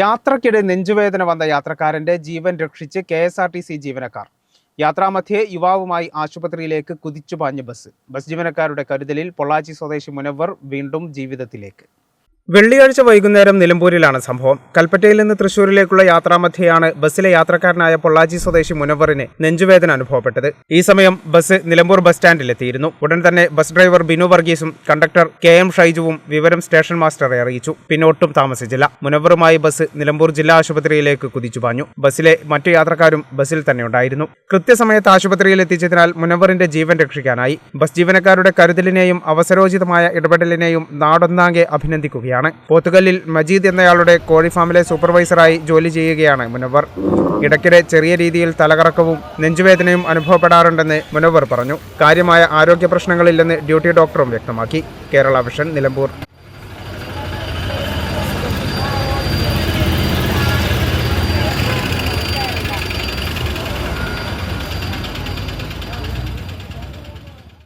യാത്രക്കിടെ നെഞ്ചുവേദന വന്ന യാത്രക്കാരന്റെ ജീവൻ രക്ഷിച്ച് K S R T C ജീവനക്കാർ. യാത്രാമധ്യേ യുവാവുമായി ആശുപത്രിയിലേക്ക് കുതിച്ചു പാഞ്ഞ ബസ്. ബസ് ജീവനക്കാരുടെ കരുതലിൽ പൊള്ളാച്ചി സ്വദേശി മുനവർ വീണ്ടും ജീവിതത്തിലേക്ക്. വെള്ളിയാഴ്ച വൈകുന്നേരം നിലമ്പൂരിലാണ് സംഭവം. കൽപ്പറ്റയിൽ നിന്ന് തൃശൂരിലേക്കുള്ള യാത്രാമധ്യയാണ് ബസ്സിലെ യാത്രക്കാരനായ പൊള്ളാച്ചി സ്വദേശി മുനവറിന് നെഞ്ചുവേദന അനുഭവപ്പെട്ടത്. ഈ സമയം ബസ് നിലമ്പൂർ ബസ് സ്റ്റാൻഡിലെത്തിയിരുന്നു. ഉടൻ തന്നെ ബസ് ഡ്രൈവർ ബിനു വർഗീസും കണ്ടക്ടർ കെ എം ഷൈജുവും വിവരം സ്റ്റേഷൻ മാസ്റ്ററെ അറിയിച്ചു. പിന്നെ ഒട്ടും താമസിച്ചില്ല. മുനവറുമായി ബസ് നിലമ്പൂർ ജില്ലാ ആശുപത്രിയിലേക്ക് കുതിച്ചു പാഞ്ഞു. ബസ്സിലെ മറ്റു യാത്രക്കാരും ബസ്സിൽ തന്നെ ഉണ്ടായിരുന്നു. കൃത്യസമയത്ത് ആശുപത്രിയിൽ എത്തിച്ചതിനാൽ മുനവറിന്റെ ജീവൻ രക്ഷിക്കാനായി. ബസ് ജീവനക്കാരുടെ കരുതലിനെയും അവസരോചിതമായ ഇടപെടലിനെയും നാടൊന്നാകെ അഭിനന്ദിക്കുകയാണ്. പോത്തുകല്ലിൽ മജീദ് എന്നയാളുടെ കോഴിഫാമിലെ സൂപ്പർവൈസറായി ജോലി ചെയ്യുകയാണ് മുനവർ ഇടയ്ക്കിടെ ചെറിയ രീതിയിൽ തലകറക്കവും നെഞ്ചുവേദനയും അനുഭവപ്പെടാറുണ്ടെന്ന് മുനവർ പറഞ്ഞു. കാര്യമായ ആരോഗ്യ പ്രശ്നങ്ങളില്ലെന്ന് ഡ്യൂട്ടി ഡോക്ടറും വ്യക്തമാക്കി. കേരള വിഷൻ നിലമ്പൂർ.